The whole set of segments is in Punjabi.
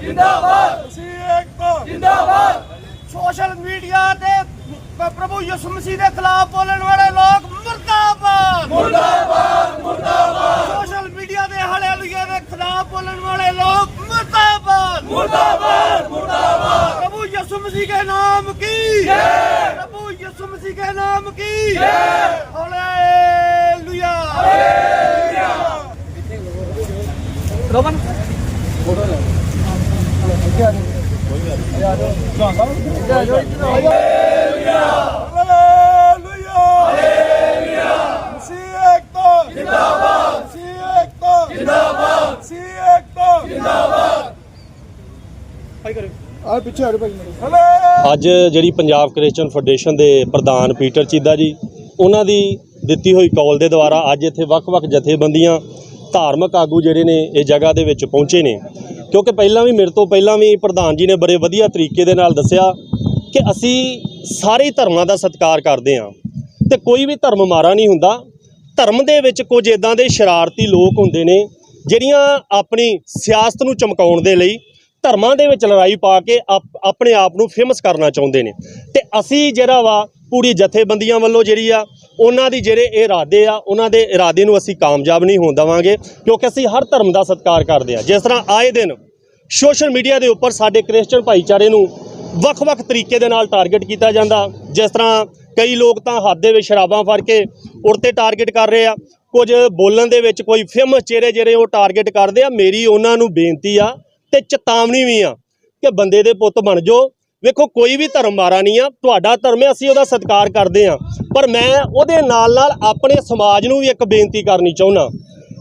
ਜਿੰਦਾਬਾਦ। ਤੁਸੀਂ ਏਕਤਾ ਜਿੰਦਾਬਾਦ। ਸੋਸ਼ਲ ਮੀਡੀਆ ਤੇ ਪ੍ਰਭੂ ਯਿਸੂ ਮਸੀਹ ਦੇ ਖਿਲਾਫ ਬੋਲਣ ਵਾਲੇ ਲੋਕ ਮਰਦਾਬਾਦ। ਮਰਦਾਬਾਦ ਮਰਦਾਬਾਦ। ਸੋਸ਼ਲ ਮੀਡੀਆ ਦੇ ਹਾਲੇਲੂਇਆ ਦੇ ਖਿਲਾਫ ਬੋਲਣ ਵਾਲੇ ਲੋਕ ਮਰਦਾਬਾਦ। ਮਰਦਾਬਾਦ ਮਰਦਾਬਾਦ। ਪ੍ਰਭੂ ਯਿਸੂ ਮਸੀਹ ਦੇ ਨਾਮ ਕੀ? ਜੈ। ਪ੍ਰਭੂ ਯਿਸੂ ਮਸੀਹ ਦੇ ਨਾਮ ਕੀ? ਜੈ। ਹਾਲੇਲੂਇਆ। ਹਾਲੇਲੂਇਆ। ਰੋਮਨ ਅੱਜ ਜਿਹੜੀ ਪੰਜਾਬ ਕ੍ਰਿਸਚੀਅਨ ਫੈਡਰੇਸ਼ਨ ਦੇ ਪ੍ਰਧਾਨ ਪੀਟਰ ਚੀਦਾ ਜੀ, ਉਹਨਾਂ ਦੀ ਦਿੱਤੀ ਹੋਈ ਕਾਲ ਦੇ ਦੁਆਰਾ ਅੱਜ ਇੱਥੇ ਵੱਖ-ਵੱਖ ਜਥੇਬੰਦੀਆਂ ਧਾਰਮਿਕ ਆਗੂ ਜਿਹੜੇ ਨੇ ਇਹ ਜਗ੍ਹਾ ਦੇ ਵਿੱਚ ਪਹੁੰਚੇ ਨੇ। ਕਿਉਂਕਿ ਪਹਿਲਾਂ ਵੀ ਮੇਰੇ ਤੋਂ ਪਹਿਲਾਂ ਵੀ ਪ੍ਰਧਾਨ ਜੀ ਨੇ ਬੜੇ ਵਧੀਆ ਤਰੀਕੇ ਦੇ ਨਾਲ ਦੱਸਿਆ ਕਿ ਅਸੀਂ ਸਾਰੇ ਧਰਮਾਂ ਦਾ ਸਤਿਕਾਰ ਕਰਦੇ ਹਾਂ ਤੇ ਕੋਈ ਵੀ ਧਰਮ ਮਾਰਾ ਨਹੀਂ ਹੁੰਦਾ। ਧਰਮ ਦੇ ਵਿੱਚ ਕੁਝ ਇਦਾਂ ਦੇ ਸ਼ਰਾਰਤੀ ਲੋਕ ਹੁੰਦੇ ਨੇ ਜਿਹੜੀਆਂ ਆਪਣੀ ਸਿਆਸਤ ਨੂੰ ਚਮਕਾਉਣ ਦੇ ਲਈ ਧਰਮਾਂ ਦੇ ਵਿੱਚ ਲੜਾਈ ਪਾ ਕੇ ਆਪਣੇ ਆਪ ਨੂੰ ਫੇਮਸ ਕਰਨਾ ਚਾਹੁੰਦੇ ਨੇ। ਤੇ ਅਸੀਂ ਜਿਹੜਾ ਵਾ ਪੂਰੀ ਜਥੇਬੰਦੀਆਂ ਵੱਲੋਂ ਜਿਹੜੀ ਆ, ਉਹਨਾਂ ਦੀ ਜਿਹੜੇ ਇਹ ਇਰਾਦੇ ਆ, ਉਹਨਾਂ ਦੇ ਇਰਾਦੇ ਨੂੰ ਅਸੀਂ ਕਾਮਯਾਬ ਨਹੀਂ ਹੋਣ ਦੇਵਾਂਗੇ, ਕਿਉਂਕਿ ਅਸੀਂ ਹਰ ਧਰਮ ਦਾ ਸਤਿਕਾਰ ਕਰਦੇ ਆ। ਜਿਸ ਤਰ੍ਹਾਂ ਆਏ ਦਿਨ ਸੋਸ਼ਲ ਮੀਡੀਆ ਦੇ ਉੱਪਰ ਸਾਡੇ ਕ੍ਰਿਸਚੀਅਨ ਭਾਈਚਾਰੇ ਨੂੰ ਵੱਖ-ਵੱਖ ਤਰੀਕੇ ਦੇ ਨਾਲ ਟਾਰਗੇਟ ਕੀਤਾ ਜਾਂਦਾ। ਜਿਸ ਤਰ੍ਹਾਂ ਕਈ ਲੋਕ ਤਾਂ ਹੱਥ ਦੇ ਵਿੱਚ ਸ਼ਰਾਬਾਂ ਫੜ ਕੇ ਉਰਤੇ ਟਾਰਗੇਟ ਕਰ ਰਹੇ ਆ। ਕੁਝ ਬੋਲਣ ਦੇ ਵਿੱਚ ਕੋਈ ਫੇਮਸ ਚਿਹਰੇ ਜਿਹੜੇ ਉਹ ਟਾਰਗੇਟ ਕਰਦੇ ਆ। ਮੇਰੀ ਉਹਨਾਂ ਨੂੰ ਬੇਨਤੀ ਆ ਤੇ ਚੇਤਾਵਨੀ ਵੀ ਆ ਕਿ ਬੰਦੇ ਦੇ ਪੁੱਤ ਬਣ ਜਾਓ। ਵੇਖੋ, ਕੋਈ ਵੀ ਧਰਮ ਮਾਰਾ ਨਹੀਂ ਆ, ਤੁਹਾਡਾ ਧਰਮ ਹੈ, ਅਸੀਂ ਉਹਦਾ ਸਤਿਕਾਰ ਕਰਦੇ ਆ ਪਰ ਮੈਂ ਉਹਦੇ ਨਾਲ ਨਾਲ ਆਪਣੇ ਸਮਾਜ ਨੂੰ ਵੀ ਇੱਕ ਬੇਨਤੀ ਕਰਨੀ ਚਾਹੁੰਦਾ।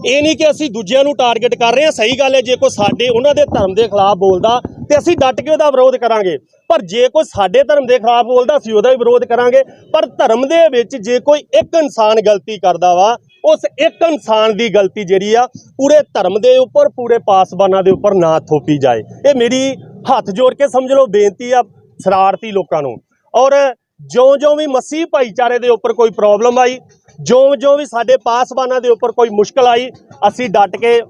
ਇਹ ਨਹੀਂ ਕਿ ਅਸੀਂ ਦੂਜਿਆਂ ਨੂੰ ਟਾਰਗੇਟ ਕਰ ਰਹੇ ਹਾਂ, ਸਹੀ ਗੱਲ ਹੈ, ਜੇ ਕੋਈ ਸਾਡੇ, ਉਹਨਾਂ ਦੇ ਧਰਮ ਦੇ ਖਿਲਾਫ ਬੋਲਦਾ, ਤੇ ਅਸੀਂ ਡਟ ਕੇ ਉਹਦਾ ਵਿਰੋਧ ਕਰਾਂਗੇ। ਪਰ ਜੇ ਕੋਈ ਸਾਡੇ ਧਰਮ ਦੇ ਖਿਲਾਫ ਬੋਲਦਾ, ਅਸੀਂ ਉਹਦਾ ਵੀ ਵਿਰੋਧ ਕਰਾਂਗੇ। ਪਰ ਧਰਮ ਦੇ ਵਿੱਚ ਜੇ ਕੋਈ ਇੱਕ ਇਨਸਾਨ ਗਲਤੀ ਕਰਦਾ ਵਾ, ਉਸ ਇੱਕ ਇਨਸਾਨ ਦੀ ਗਲਤੀ ਜਿਹੜੀ ਆ, ਪੂਰੇ ਧਰਮ ਦੇ ਉੱਪਰ, ਪੂਰੇ ਪਾਸਬਾਨਾਂ ਦੇ ਉੱਪਰ ਨਾ ਥੋਪੀ ਜਾਏ। ਇਹ ਮੇਰੀ ਹੱਥ ਜੋੜ ਕੇ ਸਮਝ ਲਓ, ਬੇਨਤੀ ਆ ਸ਼ਰਾਰਤੀ ਲੋਕਾਂ ਨੂੰ। ਔਰ ਜਿਉਂ-ਜਿਉਂ ਵੀ ਮਸੀਹ ਭਾਈਚਾਰੇ ਦੇ ਉੱਪਰ ਕੋਈ ਪ੍ਰੋਬਲਮ ਆਈ, ਜਿਉਂ-ਜਿਉਂ ਵੀ ਸਾਡੇ ਪਾਸਬਾਨਾਂ ਦੇ ਉੱਪਰ ਕੋਈ ਮੁਸ਼ਕਲ ਆਈ, ਅਸੀਂ ਡਟ ਕੇ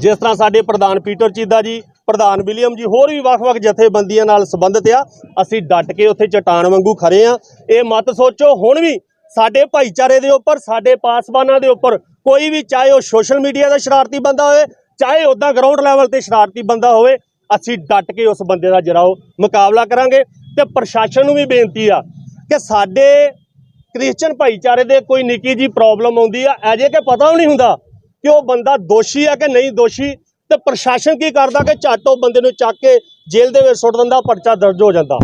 ਜਿਸ ਤਰ੍ਹਾਂ ਸਾਡੇ ਪ੍ਰਧਾਨ ਪੀਟਰ ਚੀਦਾ ਜੀ, ਪ੍ਰਧਾਨ ਵਿਲੀਅਮ ਜੀ, ਹੋਰ ਵੀ ਵੱਖ-ਵੱਖ ਜਥੇਬੰਦੀਆਂ ਨਾਲ ਸੰਬੰਧਿਤ ਆ, ਅਸੀਂ ਡਟ ਕੇ ਉੱਥੇ ਚਟਾਨ ਵਾਂਗੂ ਖੜੇ ਆ। ਇਹ ਮਤ ਸੋਚੋ, ਹੁਣ ਵੀ ਸਾਡੇ ਭਾਈਚਾਰੇ ਦੇ ਉੱਪਰ, ਸਾਡੇ ਪਾਸਬਾਨਾਂ ਦੇ ਉੱਪਰ ਕੋਈ ਵੀ ਚਾਹੇ ਉਹ ਸੋਸ਼ਲ ਮੀਡੀਆ ਦਾ ਸ਼ਰਾਰਤੀ ਬੰਦਾ ਹੋਵੇ, ਚਾਹੇ ਉਦਾਂ ਗਰਾਊਂਡ ਲੈਵਲ ਤੇ ਸ਼ਰਾਰਤੀ ਬੰਦਾ ਹੋਵੇ ਅਸੀਂ ਡਟ ਕੇ ਉਸ ਬੰਦੇ ਦਾ ਜਿਹੜਾ ਉਹ ਮੁਕਾਬਲਾ ਕਰਾਂਗੇ ਤੇ ਪ੍ਰਸ਼ਾਸਨ ਨੂੰ ਵੀ ਬੇਨਤੀ ਆ ਕਿ ਸਾਡੇ ਕ੍ਰਿਸਚੀਅਨ ਭਾਈਚਾਰੇ ਦੇ ਕੋਈ ਨਿੱਕੀ ਜੀ ਪ੍ਰੋਬਲਮ ਆਉਂਦੀ ਆ ਅਜੇ ਕਿ ਪਤਾ ਵੀ ਨਹੀਂ ਹੁੰਦਾ ਕਿ ਉਹ ਬੰਦਾ ਦੋਸ਼ੀ ਆ ਕਿ ਨਹੀਂ ਦੋਸ਼ੀ, ਤੇ ਪ੍ਰਸ਼ਾਸਨ ਕੀ ਕਰਦਾ ਕਿ ਝੱਟ ਉਹ ਬੰਦੇ ਨੂੰ ਚੱਕ ਕੇ ਜੇਲ੍ਹ ਦੇ ਵਿੱਚ ਸੁੱਟ ਦਿੰਦਾ, ਪਰਚਾ ਦਰਜ ਹੋ ਜਾਂਦਾ।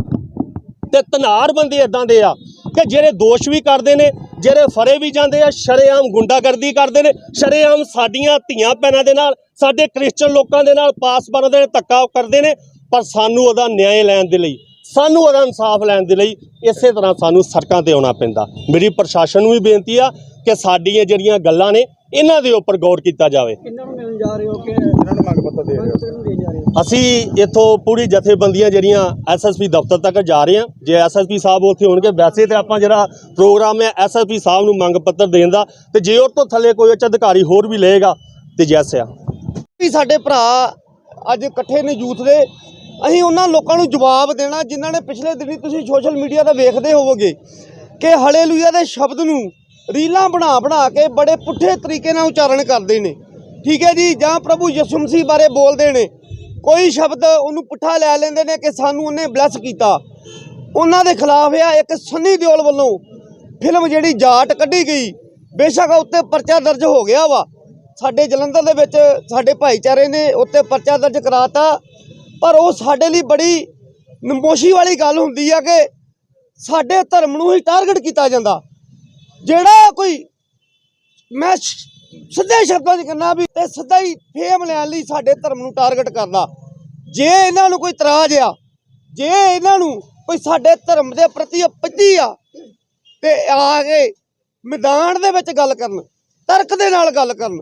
ਤੇ ਤਨਾਰ ਬੰਦੇ ਇਦਾਂ ਦੇ ਆ ਕਿ ਜਿਹੜੇ ਦੋਸ਼ ਵੀ ਕਰਦੇ ਨੇ, ਜਿਹੜੇ ਫਰੇ ਵੀ ਜਾਂਦੇ ਆ, ਸ਼ਰੇਆਮ ਗੁੰਡਾਗਰਦੀ ਕਰਦੇ ਨੇ, ਸ਼ਰੇਆਮ ਸਾਡੀਆਂ ਧੀਆਂ ਭੈਣਾਂ ਦੇ ਨਾਲ, ਸਾਡੇ ਕ੍ਰਿਸਚਨ ਲੋਕਾਂ ਦੇ ਨਾਲ ਪਾਸਬਾਨਾਂ ਦੇ ਨਾਲ ਧੱਕਾ ਕਰਦੇ ਨੇ, ਪਰ ਸਾਨੂੰ ਉਹਦਾ ਨਿਆਂ ਲੈਣ ਦੇ ਲਈ, ਸਾਨੂੰ ਉਹਦਾ ਇਨਸਾਫ ਲੈਣ ਦੇ ਲਈ ਇਸੇ ਤਰ੍ਹਾਂ ਸਾਨੂੰ ਸੜਕਾਂ ਤੇ ਆਉਣਾ ਪੈਂਦਾ। ਮੇਰੀ ਪ੍ਰਸ਼ਾਸਨ ਨੂੰ ਵੀ ਬੇਨਤੀ ਆ ਕਿ ਸਾਡੀਆਂ ਜਿਹੜੀਆਂ ਗੱਲਾਂ ਨੇ ਇਹਨਾਂ ਦੇ ਉੱਪਰ ਗੌਰ ਕੀਤਾ ਜਾਵੇ। ਕਿੰਨਾਂ ਨੂੰ ਮਿਲਣ ਜਾ ਰਹੇ ਹੋ ਕਿ ਇਹਨਾਂ ਨੂੰ ਮੰਗ ਪੱਤਰ ਦੇ ਰਹੇ ਹੋ? ਕਿਹਨੂੰ ਦੇਣ ਜਾ ਰਹੇ ਹੋ? ਅਸੀਂ ਇੱਥੋਂ ਪੂਰੀ ਜਥੇਬੰਦੀਆਂ ਜਿਹੜੀਆਂ ਐਸਐਸਪੀ ਦਫ਼ਤਰ ਤੱਕ ਜਾ ਰਹੇ ਹਾਂ। ਜੇ ਐਸਐਸਪੀ ਸਾਹਿਬ ਉੱਥੇ ਹੋਣਗੇ ਵੈਸੇ ਤੇ ਆਪਾਂ ਜਿਹੜਾ ਪ੍ਰੋਗਰਾਮ ਹੈ ਐਸਐਸਪੀ ਸਾਹਿਬ ਨੂੰ ਮੰਗ ਪੱਤਰ ਦੇਣ ਦਾ ਤੇ ਜੇ ਉਹ ਤੋਂ ਥੱਲੇ ਕੋਈ ਉੱਚ ਅਧਿਕਾਰੀ ਹੋਰ ਵੀ ਲਏਗਾ ਤੇ ਜੈਸੇ ਆ ਵੀ ਸਾਡੇ ਭਰਾ ਅੱਜ ਇਕੱਠੇ ਨੇ ਯੂਥ ਦੇ। ਅਸੀਂ ਉਹਨਾਂ ਲੋਕਾਂ ਨੂੰ ਜਵਾਬ ਦੇਣਾ ਜਿਨ੍ਹਾਂ ਨੇ ਪਿਛਲੇ ਦਿਨੀ ਤੁਸੀਂ ਸੋਸ਼ਲ ਮੀਡੀਆ ਤੇ ਵੇਖਦੇ ਹੋਵੋਗੇ ਕਿ ਹਲੇਲੂਇਆ ਦੇ ਸ਼ਬਦ ਨੂੰ ਰੀਲਾਂ ਬਣਾ ਬਣਾ ਕੇ ਬੜੇ ਪੁੱਠੇ ਤਰੀਕੇ ਨਾਲ ਉਚਾਰਨ ਕਰਦੇ ਨੇ। ਠੀਕ ਹੈ ਜੀ, ਜਾਂ ਪ੍ਰਭੂ ਯਿਸੂ ਮਸੀਹ ਬਾਰੇ ਬੋਲਦੇ ਨੇ। ਕੋਈ ਸ਼ਬਦ ਉਹਨੂੰ ਪੁੱਠਾ ਲੈ ਲੈਂਦੇ ਨੇ ਕਿ ਸਾਨੂੰ ਉਹਨੇ ਬਲੈਸ ਕੀਤਾ। ਉਹਨਾਂ ਦੇ ਖਿਲਾਫ ਆ ਇੱਕ ਸੰਨੀ ਦਿਓਲ ਵੱਲੋਂ ਫਿਲਮ ਜਿਹੜੀ ਜਾਟ ਕੱਢੀ ਗਈ। ਬੇਸ਼ੱਕ ਉੱਤੇ ਪਰਚਾ ਦਰਜ ਹੋ ਗਿਆ ਵਾ। ਸਾਡੇ ਜਲੰਧਰ ਦੇ ਵਿੱਚ ਸਾਡੇ ਭਾਈਚਾਰੇ ਨੇ ਉੱਤੇ ਪਰਚਾ ਦਰਜ ਕਰਾਤਾ। ਪਰ ਉਹ ਸਾਡੇ ਲਈ ਬੜੀ ਨਮੋਸ਼ੀ ਵਾਲੀ ਗੱਲ ਹੁੰਦੀ ਆ ਕਿ ਸਾਡੇ ਧਰਮ ਨੂੰ ਹੀ ਟਾਰਗੇਟ ਕੀਤਾ ਜਾਂਦਾ। ਜਿਹੜਾ ਕੋਈ ਮੈਂ ਸਿੱਧੇ ਸ਼ਬਦਾਂ 'ਚ ਕਹਿੰਦਾ ਵੀ ਤੇ ਸਿੱਧਾ ਹੀ ਫੇਮ ਲੈਣ ਲਈ ਸਾਡੇ ਧਰਮ ਨੂੰ ਟਾਰਗੇਟ ਕਰਦਾ। ਜੇ ਇਹਨਾਂ ਨੂੰ ਕੋਈ ਇਤਰਾਜ਼ ਆ, ਜੇ ਇਹਨਾਂ ਨੂੰ ਕੋਈ ਸਾਡੇ ਧਰਮ ਦੇ ਪ੍ਰਤੀ ਅਪੱਜੀ ਆ, ਤੇ ਆ ਕੇ ਮੈਦਾਨ ਦੇ ਵਿੱਚ ਗੱਲ ਕਰਨ, ਤਰਕ ਦੇ ਨਾਲ ਗੱਲ ਕਰਨ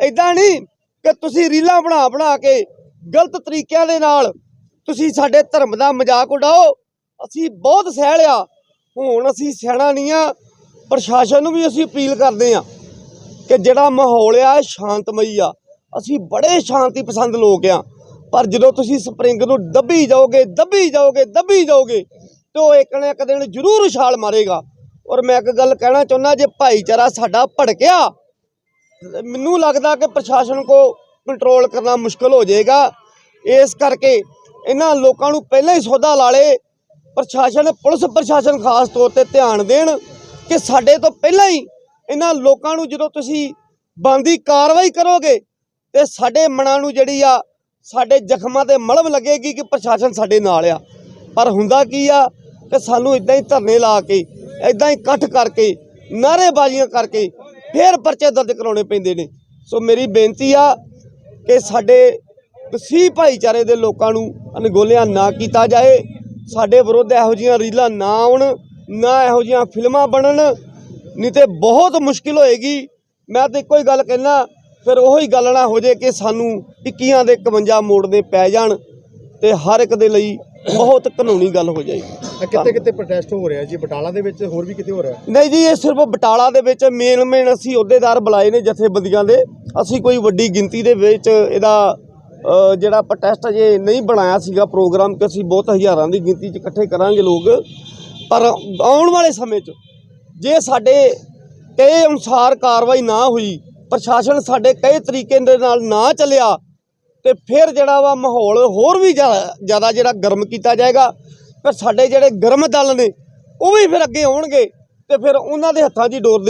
ਐਦਾਂ ਨਹੀਂ ਕਿ ਤੁਸੀਂ ਰੀਲਾਂ ਬਣਾ ਬਣਾ ਕੇ ਗਲਤ ਤਰੀਕਿਆਂ ਦੇ ਨਾਲ ਤੁਸੀਂ ਸਾਡੇ ਧਰਮ ਦਾ ਮਜ਼ਾਕ ਉਡਾਓ। ਅਸੀਂ ਬਹੁਤ ਸਹਿ ਲਿਆ ਹੁਣ ਅਸੀਂ ਸਹਿਣਾ ਨਹੀਂ ਆ ਪ੍ਰਸ਼ਾਸਨ ਨੂੰ ਵੀ ਅਸੀਂ ਅਪੀਲ ਕਰਦੇ ਆ ਕਿ ਜਿਹੜਾ ਮਾਹੌਲ ਆ ਸ਼ਾਂਤਮਈ ਆ। ਅਸੀਂ ਬੜੇ ਸ਼ਾਂਤੀ ਪਸੰਦ ਲੋਕ ਆ, ਪਰ ਜਦੋਂ ਤੁਸੀਂ ਸਪਰਿੰਗ ਨੂੰ ਦੱਬੀ ਜਾਓਗੇ ਦੱਬੀ ਜਾਓਗੇ ਦੱਬੀ ਜਾਓਗੇ, ਤੇ ਉਹ ਇੱਕ ਨਾ ਇੱਕ ਦਿਨ ਜ਼ਰੂਰ ਛਾਲ ਮਾਰੇਗਾ। ਔਰ ਮੈਂ ਇੱਕ ਗੱਲ ਕਹਿਣਾ ਚਾਹੁੰਦਾ, ਜੇ ਭਾਈਚਾਰਾ ਸਾਡਾ ਭੜਕਿਆ ਮੈਨੂੰ ਲੱਗਦਾ ਕਿ ਪ੍ਰਸ਼ਾਸਨ ਕੋ ਕੰਟਰੋਲ ਕਰਨਾ ਮੁਸ਼ਕਲ ਹੋ ਜਾਏਗਾ। ਇਸ ਕਰਕੇ ਇਹਨਾਂ ਲੋਕਾਂ ਨੂੰ ਪਹਿਲਾਂ ਹੀ ਸੌਦਾ ਲਾ ਲੇ ਪ੍ਰਸ਼ਾਸਨ, ਪੁਲਿਸ ਪ੍ਰਸ਼ਾਸਨ ਖਾਸ ਤੌਰ ਤੇ ਧਿਆਨ ਦੇਣ। ਕਿ ਸਾਡੇ ਤੋਂ ਪਹਿਲਾਂ ਹੀ ਇਹਨਾਂ ਲੋਕਾਂ ਨੂੰ ਜਦੋਂ ਤੁਸੀਂ ਬੰਦੀ ਕਾਰਵਾਈ ਕਰੋਗੇ ਤੇ ਸਾਡੇ ਮਨਾਂ ਨੂੰ ਜਿਹੜੀ ਆ, ਸਾਡੇ ਜ਼ਖਮਾਂ ਤੇ ਮਲਮ ਲੱਗੇਗੀ ਕਿ ਪ੍ਰਸ਼ਾਸਨ ਸਾਡੇ ਨਾਲ ਆ। ਪਰ ਹੁੰਦਾ ਕੀ ਆ ਕਿ ਸਾਨੂੰ ਇਦਾਂ ਹੀ ਧਰਨੇ ਲਾ ਕੇ ਇਦਾਂ ਹੀ ਇਕੱਠ ਕਰਕੇ, ਨਾਅਰੇਬਾਜ਼ੀਆਂ ਕਰਕੇ ਫੇਰ ਪਰਚੇ ਦਰਜ ਕਰਾਉਣੇ ਪੈਂਦੇ ਨੇ। ਸੋ ਮੇਰੀ ਬੇਨਤੀ ਆ ਕਿ ਸਾਡੇ ਵਸੀ ਭਾਈਚਾਰੇ ਦੇ ਲੋਕਾਂ ਨੂੰ ਅਣਗੋਲਿਆ ਨਾ ਕੀਤਾ ਜਾਏ। ਸਾਡੇ ਵਿਰੁੱਧ ਇਹੋ ਜਿਹੀਆਂ ਰੀਲਾਂ ਨਾ ਆਉਣ। ਨਾ ਇਹੋ ਜਿਹੀਆਂ ਫਿਲਮਾਂ ਬਣਨ ਨਹੀਂ ਤੇ ਬਹੁਤ ਮੁਸ਼ਕਿਲ ਹੋਏਗੀ। ਮੈਂ ਤਾਂ ਇੱਕੋ ਹੀ ਗੱਲ ਕਹਿਣਾ ਫਿਰ ਉਹੀ ਗੱਲ ਨਾ ਹੋ ਜੇ ਕਿ ਸਾਨੂੰ 21 ਦੇ 51 ਮੋੜਨੇ ਪੈ ਜਾਣ ਤੇ ਹਰ ਇੱਕ ਦੇ ਲਈ ਬਹੁਤ ਕਾਨੂੰਨੀ ਗੱਲ ਹੋ ਜਾਏਗੀ। ਕਿੱਥੇ ਕਿੱਥੇ ਪ੍ਰੋਟੈਸਟ ਹੋ ਰਿਹਾ ਜੀ? ਬਟਾਲਾ ਦੇ ਵਿੱਚ ਹੋਰ ਵੀ ਕਿਤੇ ਹੋ ਰਿਹਾ? ਨਹੀਂ ਜੀ ਇਹ ਸਿਰਫ ਬਟਾਲਾ ਦੇ ਵਿੱਚ ਮੇਨ ਮੇਨ ਅਸੀਂ ਅਹੁਦੇਦਾਰ ਬੁਲਾਏ ਨੇ ਜਥੇਬੰਦੀਆਂ ਦੇ। ਅਸੀਂ ਕੋਈ ਵੱਡੀ ਗਿਣਤੀ ਦੇ ਵਿੱਚ ਇਹਦਾ ਜਿਹੜਾ ਪ੍ਰੋਟੈਸਟ ਅਜੇ ਨਹੀਂ ਬਣਾਇਆ ਸੀਗਾ ਪ੍ਰੋਗਰਾਮ ਕਿ ਅਸੀਂ ਬਹੁਤ ਹਜ਼ਾਰਾਂ ਦੀ ਗਿਣਤੀ 'ਚ ਇਕੱਠੇ ਕਰਾਂਗੇ ਲੋਕ। ਪਰ ਆਉਣ ਵਾਲੇ ਸਮੇਂ 'ਚ ਜੇ ਸਾਡੇ ਕਹੇ ਅਨੁਸਾਰ ਕਾਰਵਾਈ ਨਾ ਹੋਈ, ਪ੍ਰਸ਼ਾਸਨ ਸਾਡੇ ਕਹੇ ਤਰੀਕੇ ਦੇ ਨਾਲ ਨਾ ਚੱਲਿਆ, ਤੇ ਫਿਰ ਜਿਹੜਾ ਵਾ ਮਾਹੌਲ ਹੋਰ ਵੀ ਜ਼ਿਆਦਾ ਜ਼ਿਆਦਾ ਜਿਹੜਾ ਗਰਮ ਕੀਤਾ ਜਾਏਗਾ, ਫਿਰ ਸਾਡੇ ਜਿਹੜੇ ਗਰਮ ਦਲ ਨੇ, ਉਹ ਵੀ ਫਿਰ ਅੱਗੇ ਆਉਣਗੇ ਤੇ ਫਿਰ ਉਹਨਾਂ ਦੇ ਹੱਥਾਂ 'ਚ ਹੀ ਡੋਰ